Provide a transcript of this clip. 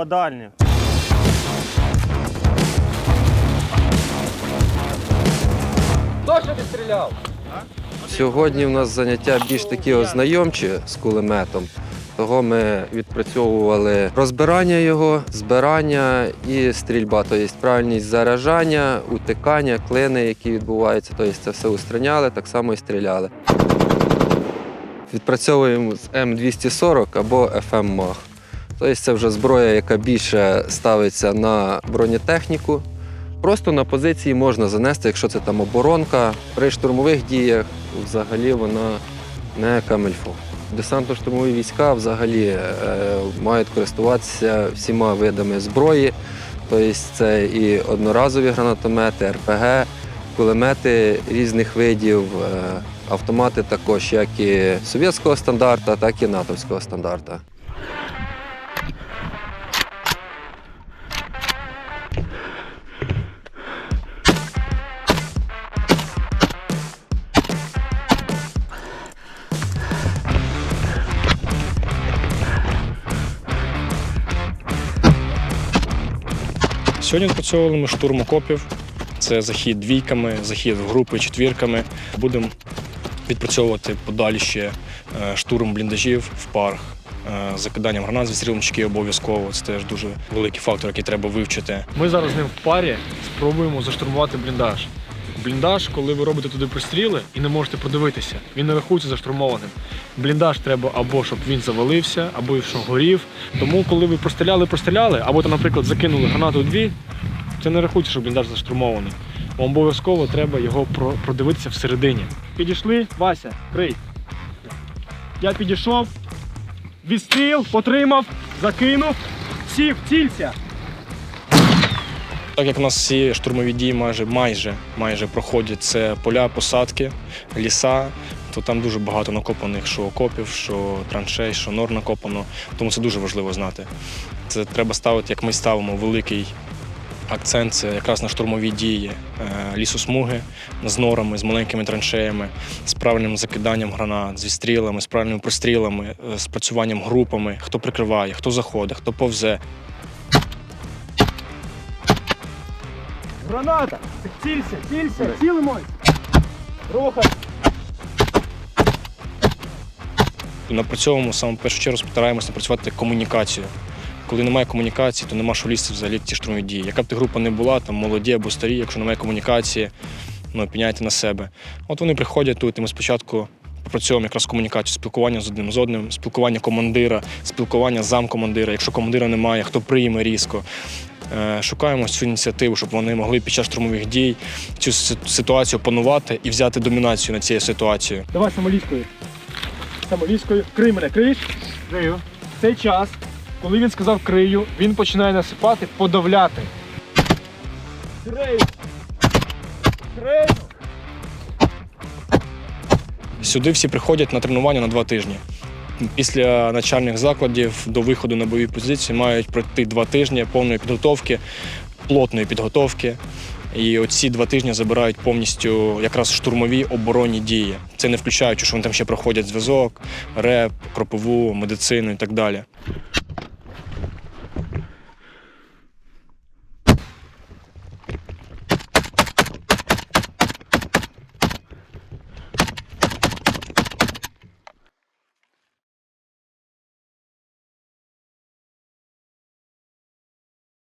попадальні. Хто що відстріляв? Сьогодні в нас заняття більш такі ознайомчі з кулеметом. Того ми відпрацьовували розбирання його, збирання і стрільба, тобто правильність заряджання, утикання, клини, які відбуваються, тобто це все устраняли, так само і стріляли. Відпрацьовуємо з М240 або FM МАГ. Тобто це вже зброя, яка більше ставиться на бронетехніку. Просто на позиції можна занести, якщо це там оборонка. При штурмових діях взагалі вона не камельфо. Десантно-штурмові війська взагалі е, мають користуватися всіма видами зброї. Тобто це і одноразові гранатомети, РПГ, кулемети різних видів, е, автомати також як і совєтського стандарта, так і натовського стандарта. Сьогодні відпрацьовували ми штурм окопів. Це захід двійками, захід в групи четвірками. Будемо відпрацьовувати подалі ще штурм бліндажів в парах. е, Закиданням гранат з відстрілнички обов'язково. Це теж дуже великий фактор, який треба вивчити. Ми зараз з ним в парі спробуємо заштурмувати бліндаж. Бліндаж, коли ви робите туди пристріли і не можете подивитися, він не рахується заштурмованим. Бліндаж треба або щоб він завалився, або щоб горів. Тому, коли ви простріляли, простріляли, або там, наприклад, закинули гранату дві, це не рахується, що бліндаж заштурмований. Вам обов'язково треба його продивитися всередині. Підійшли, Вася, крий. Я підійшов, відстріл, потримав, закинув, сів, цілься. Так як у нас всі штурмові дії майже майже майже проходять це поля, посадки, ліса, то там дуже багато накопаних що окопів, що траншей, що нор накопано. Тому це дуже важливо знати. Це треба ставити, як ми ставимо великий акцент це якраз на штурмові дії е, лісосмуги з норами, з маленькими траншеями, з правильним закиданням гранат, з відстрілами, з правильними прострілами, е, з працюванням групами, хто прикриває, хто заходить, хто повзе. Граната! Цілься, цілься, цілимось! Рухай! Напрацьовуємо саме першу чергу стараємося напрацювати комунікацію. Коли немає комунікації, то нема що лізти взагалі ті штурмові дії. Яка б ти група не була, там молоді або старі, якщо немає комунікації, ну піняйте на себе. От вони приходять тут, і ми спочатку попрацьовуємо якраз комунікацію, спілкування з одним з одним, спілкування командира, спілкування замкомандира. Якщо командира немає, хто прийме різко. Е, Шукаємо цю ініціативу, щоб вони могли під час штурмових дій цю ситуацію опанувати і взяти домінацію над цією ситуацією. Давай самолізкою. Самолізкою. Крий мене, криєш? Крию. В цей час, коли він сказав крию, він починає насипати, подавляти. Крию. Крию. Сюди всі приходять на тренування на два тижні. Після начальних закладів до виходу на бойові позиції мають пройти два тижні повної підготовки, плотної підготовки. І оці два тижні забирають повністю якраз штурмові оборонні дії. Це не включаючи, що вони там ще проходять зв'язок, реп, кропову, медицину і так далі.